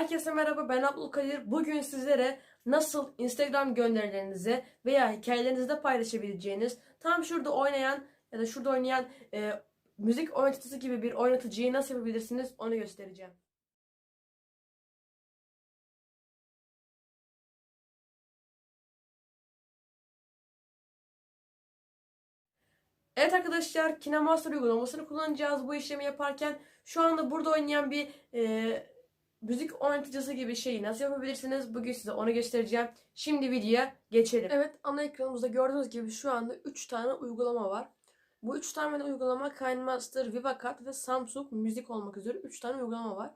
Herkese merhaba ben Abdülkadir. Bugün sizlere nasıl Instagram gönderilerinizi veya hikayelerinizde paylaşabileceğiniz tam şurada oynayan ya da şurada oynayan e, müzik oynatıcısı gibi bir oynatıcıyı nasıl yapabilirsiniz onu göstereceğim. Evet arkadaşlar KineMaster uygulamasını kullanacağız bu işlemi yaparken. Şu anda burada oynayan bir e, müzik oynatıcısı gibi şeyi nasıl yapabilirsiniz? Bugün size onu göstereceğim. Şimdi videoya geçelim. Evet ana ekranımızda gördüğünüz gibi şu anda 3 tane uygulama var. Bu 3 tane uygulama KineMaster, VivaCut ve Samsung Müzik olmak üzere 3 tane uygulama var.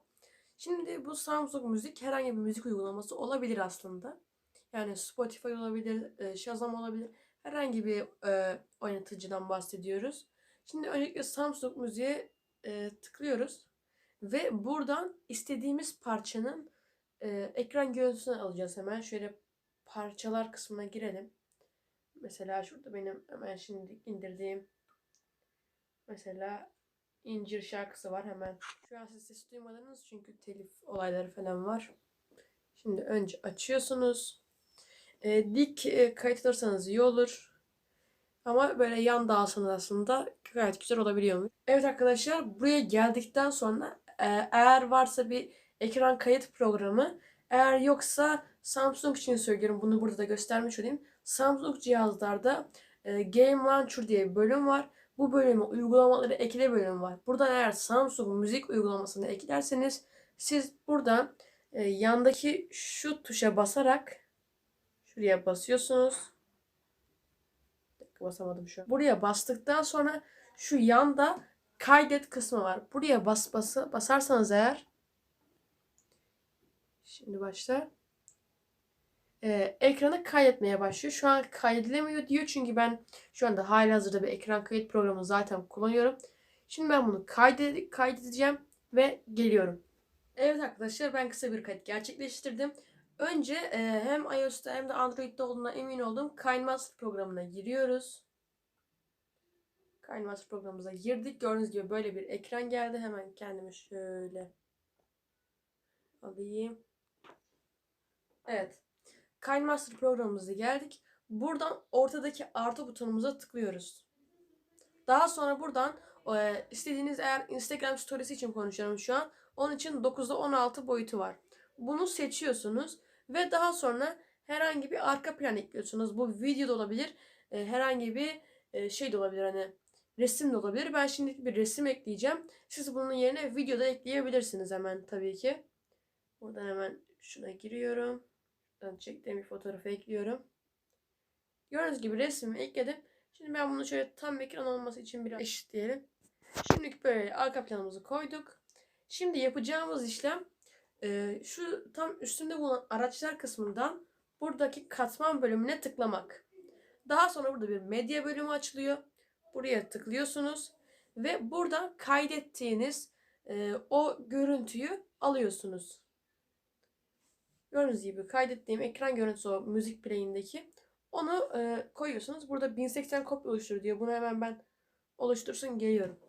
Şimdi bu Samsung Müzik herhangi bir müzik uygulaması olabilir aslında. Yani Spotify olabilir, e, Shazam olabilir. Herhangi bir e, oynatıcıdan bahsediyoruz. Şimdi öncelikle Samsung Müziğe e, tıklıyoruz. Ve buradan istediğimiz parçanın e, ekran görüntüsünü alacağız hemen. Şöyle parçalar kısmına girelim. Mesela şurada benim hemen şimdi indirdiğim mesela incir şarkısı var hemen. Şu an siz ses duymadınız çünkü telif olayları falan var. Şimdi önce açıyorsunuz. E, dik e, kayıt alırsanız iyi olur. Ama böyle yan da alsanız aslında gayet güzel olabiliyor. Evet arkadaşlar buraya geldikten sonra eğer varsa bir ekran kayıt programı eğer yoksa Samsung için söylüyorum bunu burada da göstermiş olayım. Samsung cihazlarda e, Game Launcher diye bir bölüm var. Bu bölüme uygulamaları ekle bölüm var. Buradan eğer Samsung müzik uygulamasını eklerseniz siz buradan e, yandaki şu tuşa basarak şuraya basıyorsunuz. Basamadım şu an. Buraya bastıktan sonra şu yanda kaydet kısmı var. Buraya bas bası basarsanız eğer şimdi başla. Ee, ekranı kaydetmeye başlıyor. Şu an kaydedilemiyor diyor çünkü ben şu anda halihazırda bir ekran kayıt programını zaten kullanıyorum. Şimdi ben bunu kaydet kaydedeceğim ve geliyorum. Evet arkadaşlar ben kısa bir kayıt gerçekleştirdim. Önce e, hem iOS'ta hem de Android'de olduğuna emin olduğum KineMaster programına giriyoruz. KineMaster programımıza girdik. Gördüğünüz gibi böyle bir ekran geldi. Hemen kendimi şöyle alayım. Evet. KineMaster programımıza geldik. Buradan ortadaki artı butonumuza tıklıyoruz. Daha sonra buradan e, istediğiniz eğer Instagram storiesi için konuşuyorum şu an. Onun için 9'da 16 boyutu var. Bunu seçiyorsunuz ve daha sonra herhangi bir arka plan ekliyorsunuz. Bu video da olabilir. e, herhangi bir e, şey de olabilir hani resim de olabilir. Ben şimdi bir resim ekleyeceğim. Siz bunun yerine video da ekleyebilirsiniz hemen tabii ki. Buradan hemen şuna giriyorum. Buradan çektiğim bir fotoğrafı ekliyorum. Gördüğünüz gibi resmimi ekledim. Şimdi ben bunu şöyle tam ekran olması için biraz eşitleyelim. Şimdilik böyle arka planımızı koyduk. Şimdi yapacağımız işlem e, şu tam üstünde bulunan araçlar kısmından buradaki katman bölümüne tıklamak. Daha sonra burada bir medya bölümü açılıyor. Buraya tıklıyorsunuz ve burada kaydettiğiniz e, o görüntüyü alıyorsunuz. Gördüğünüz gibi kaydettiğim ekran görüntüsü o müzik play'indeki onu e, koyuyorsunuz. Burada 1080 kopya oluştur diyor. Bunu hemen ben oluştursun geliyorum.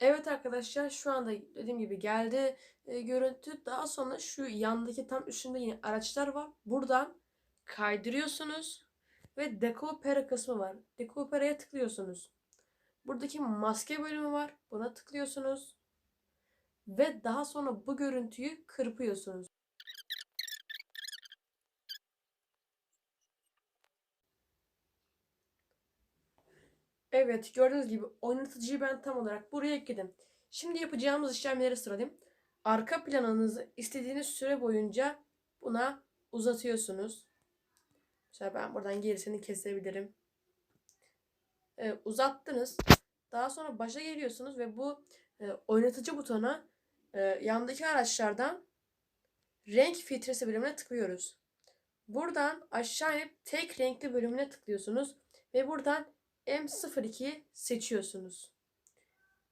Evet arkadaşlar şu anda dediğim gibi geldi e, görüntü. Daha sonra şu yandaki tam üstünde yine araçlar var. Buradan kaydırıyorsunuz ve Decopera kısmı var. Decopera'ya tıklıyorsunuz. Buradaki maske bölümü var. Buna tıklıyorsunuz. Ve daha sonra bu görüntüyü kırpıyorsunuz. Evet gördüğünüz gibi oynatıcıyı ben tam olarak buraya ekledim. Şimdi yapacağımız işlemleri sıralayayım. Arka planınızı istediğiniz süre boyunca buna uzatıyorsunuz. Mesela ben buradan gerisini kesebilirim. Ee, uzattınız. Daha sonra başa geliyorsunuz ve bu e, oynatıcı butona e, yandaki araçlardan renk filtresi bölümüne tıklıyoruz. Buradan aşağı inip tek renkli bölümüne tıklıyorsunuz ve buradan M02 seçiyorsunuz.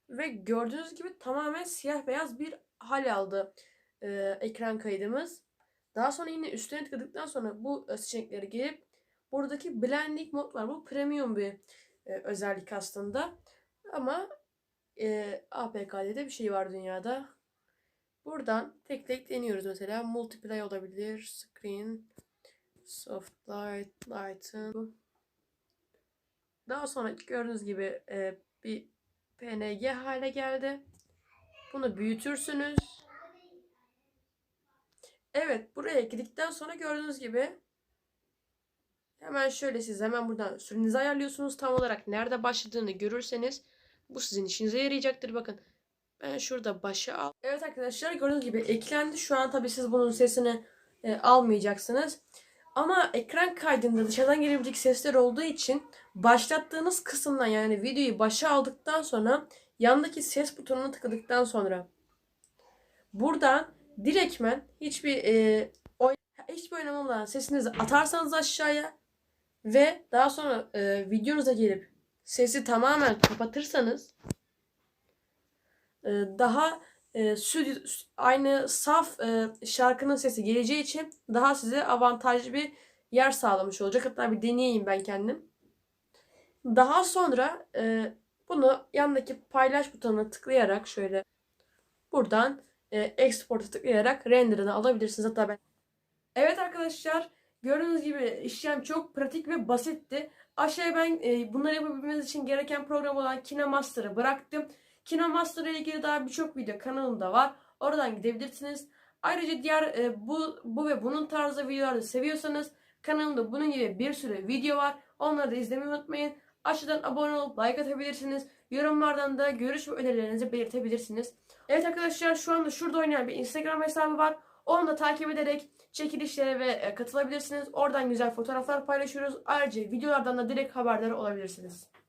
Ve gördüğünüz gibi tamamen siyah beyaz bir hal aldı e, ekran kaydımız. Daha sonra yine üstüne tıkladıktan sonra bu seçenekleri gelip buradaki blending mod var. Bu premium bir e, özellik aslında. Ama e, APK'de de bir şey var dünyada. Buradan tek tek deniyoruz mesela. Multiplay olabilir. Screen. Soft light. Lighten. Daha sonra gördüğünüz gibi e, bir PNG hale geldi. Bunu büyütürsünüz. Evet buraya ekledikten sonra gördüğünüz gibi hemen şöyle siz hemen buradan sürenizi ayarlıyorsunuz. Tam olarak nerede başladığını görürseniz bu sizin işinize yarayacaktır. Bakın ben şurada başı al. Evet arkadaşlar gördüğünüz gibi eklendi. Şu an tabii siz bunun sesini e, almayacaksınız. Ama ekran kaydında dışarıdan gelebilecek sesler olduğu için başlattığınız kısımdan yani videoyu başa aldıktan sonra yandaki ses butonuna tıkladıktan sonra buradan direktmen hiçbir e, oy hiçbir oynama olmadan sesinizi atarsanız aşağıya ve daha sonra e, videonuza gelip sesi tamamen kapatırsanız e, daha e, stüdyo, aynı saf e, şarkının sesi geleceği için daha size avantajlı bir yer sağlamış olacak. Hatta bir deneyeyim ben kendim. Daha sonra e, bunu yandaki paylaş butonuna tıklayarak şöyle buradan e, export'a tıklayarak renderını alabilirsiniz. Hatta ben Evet arkadaşlar gördüğünüz gibi işlem çok pratik ve basitti. Aşağıya ben e, bunları yapabilmeniz için gereken program olan KineMaster'ı bıraktım. KineMaster ile ilgili daha birçok video kanalımda var. Oradan gidebilirsiniz. Ayrıca diğer e, bu bu ve bunun tarzı videoları seviyorsanız kanalımda bunun gibi bir sürü video var. Onları da izlemeyi unutmayın. Aşağıdan abone olup like atabilirsiniz. Yorumlardan da görüş ve önerilerinizi belirtebilirsiniz. Evet arkadaşlar şu anda şurada oynayan bir Instagram hesabı var. Onu da takip ederek çekilişlere ve e, katılabilirsiniz. Oradan güzel fotoğraflar paylaşıyoruz. Ayrıca videolardan da direkt haberdar olabilirsiniz.